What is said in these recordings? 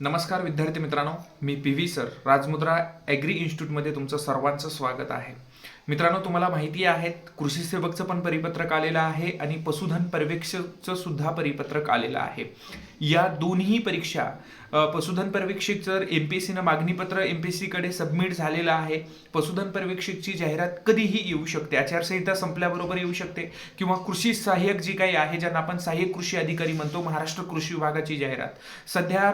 नमस्कार विद्यार्थी मित्रांनो मी P V sir Rajmudra agri इन्स्टिट्यूटमध्ये तुमचं सर्वांचं स्वागत आहे. मित्रांनो तुम्हाला माहिती आहे कृषी सेवकचं पण परिपत्रक आलेलं आहे आणि पशुधन पर्यवेक्षकचं सुद्धा परिपत्रक आलेलं आहे. या दोन्ही परीक्षा पशुधन पर्यवेक्षक जर एम पी एस सीनं मागणीपत्र एम पी एस सीकडे सबमिट झालेलं आहे पशुधन पर्यवेक्षकची जाहिरात कधीही येऊ शकते. आचारसंहिता संपल्याबरोबर येऊ शकते किंवा कृषी सहाय्यक जी काही आहे ज्यांना आपण सहाय्यक कृषी अधिकारी म्हणतो महाराष्ट्र कृषी विभागाची जाहिरात. सध्या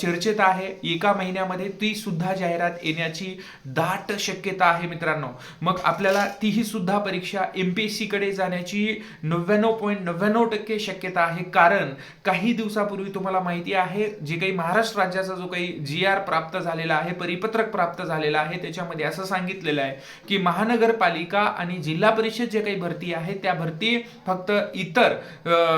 चर्चेत आहे एका महिन्यामध्ये ती सुद्धा जाहिरात येण्याची दाट शक्यता आहे मित्रांनो. मग आपल्याला तीही सुद्धा परीक्षा एम पी एस सीकडे जाण्याची नव्याण्णव पॉईंट नव्याण्णव टक्के शक्यता आहे. कारण काही दिवसापूर्वी तुम्हाला माहिती आहे जे काही महाराष्ट्र राज्याचा जो काही जी आर प्राप्त झालेला आहे परिपत्रक प्राप्त झालेला आहे त्याच्यामध्ये असं सांगितलेलं आहे की महानगरपालिका आणि जिल्हा परिषद जे काही भरती आहे त्या भरती फक्त इतर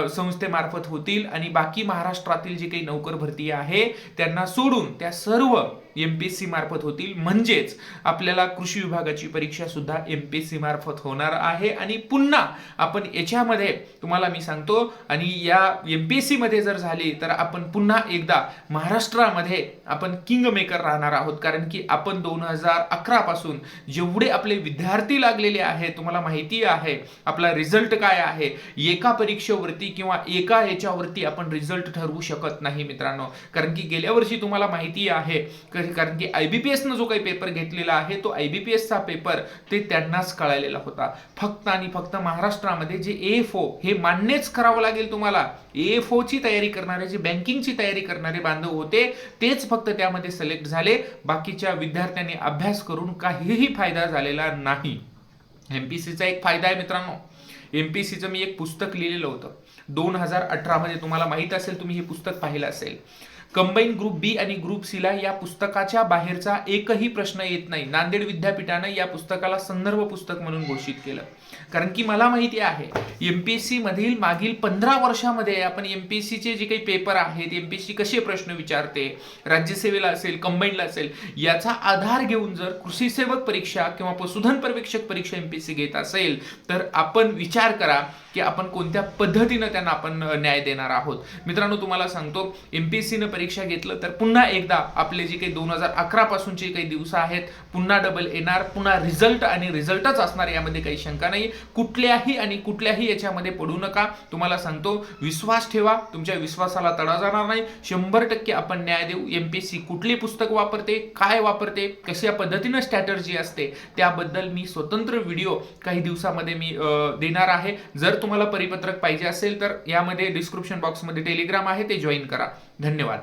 संस्थेमार्फत होतील आणि बाकी महाराष्ट्रातील जे काही नोकर भरती आहे त्यांना सोडून त्या सर्व एम पी एस सी मार्फत होतील. म्हणजेच आपल्याला कृषी विभागाची परीक्षा सुद्धा एम पी एस सी मार्फत होणार आहे. आणि पुन्हा आपण याच्यामध्ये तुम्हाला मी सांगतो आणि या एम पी एस सी मध्ये जर झाली तर आपण पुन्हा एकदा महाराष्ट्रामध्ये आपण किंग मेकर राहणार आहोत. कारण की आपण दोन हजार अकरा पासून जेवढे आपले विद्यार्थी लागलेले आहेत तुम्हाला माहिती आहे आपला रिझल्ट काय आहे एका परीक्षेवरती किंवा एका याच्यावरती आपण रिझल्ट ठरवू शकत नाही मित्रांनो. कारण की गेल्या वर्षी तुम्हाला माहिती आहे कारण की आयबीपीएस न जो काही पेपर घेतलेला आहे तो आयबीपीएस चा पेपर ते त्यांनाच कळालेला होता. फक्त आणि फक्त महाराष्ट्रामध्ये जे ए ओ हे मान्यच करावं लागेल तुम्हाला. ए ची तयारी करणारे जे बँकिंगची तयारी करणारे बांधव होते तेच फक्त त्यामध्ये सिलेक्ट झाले. बाकीच्या विद्यार्थ्यांनी अभ्यास करून काहीही फायदा झालेला नाही. एमपीसीचा एक फायदा आहे मित्रांनो. एमपीसीचं मी एक पुस्तक लिहिलेलं होतं. दोन हजार अठरामध्ये तुम्हाला माहीत असेल तुम्ही हे पुस्तक पाहिलं असेल. कंबाईन ग्रुप बी आणि ग्रुप सी ला या पुस्तकाच्या बाहेरचा एकही प्रश्न येत नाही. नांदेड विद्यापीठानं या पुस्तकाला संदर्भ पुस्तक म्हणून घोषित केलं. कारण की मला माहिती आहे एमपीएससी मधील मागील पंधरा वर्षामध्ये आपण एमपीएससी चे जे काही पेपर आहेत एमपीएससी कसे प्रश्न विचारते राज्यसेवेला असेल कंबाईनला असेल याचा आधार घेऊन जर कृषी सेवक परीक्षा किंवा पशुधन पर्यवेक्षक परीक्षा एमपीएससी घेत असेल तर आपण विचार करा की आपण कोणत्या पद्धतीनं त्यांना आपण न्याय देणार आहोत. मित्रांनो तुम्हाला सांगतो एम पी एस सीनं परीक्षा घेतलं तर पुन्हा एकदा आपले जे काही दोन हजार अकरा पासूनचे काही दिवस आहेत पुन्हा डबल येणार पुन्हा रिझल्ट आणि रिझल्टच असणार यामध्ये काही शंका नाही. कुठल्याही आणि कुठल्याही याच्यामध्ये पडू नका. तुम्हाला सांगतो विश्वास ठेवा तुमच्या विश्वासाला तडा जाणार नाही. शंभर टक्के आपण न्याय देऊ. एम पी एस सी कुठली पुस्तक वापरते काय वापरते कशा पद्धतीनं स्ट्रॅटर्जी असते त्याबद्दल मी स्वतंत्र व्हिडिओ काही दिवसामध्ये मी देणार आहे. जर तुम्हाला परिपत्रक पाहिजे असेल तर यामध्ये डिस्क्रिप्शन बॉक्समध्ये टेलिग्राम आहे ते जॉईन करा. धन्यवाद.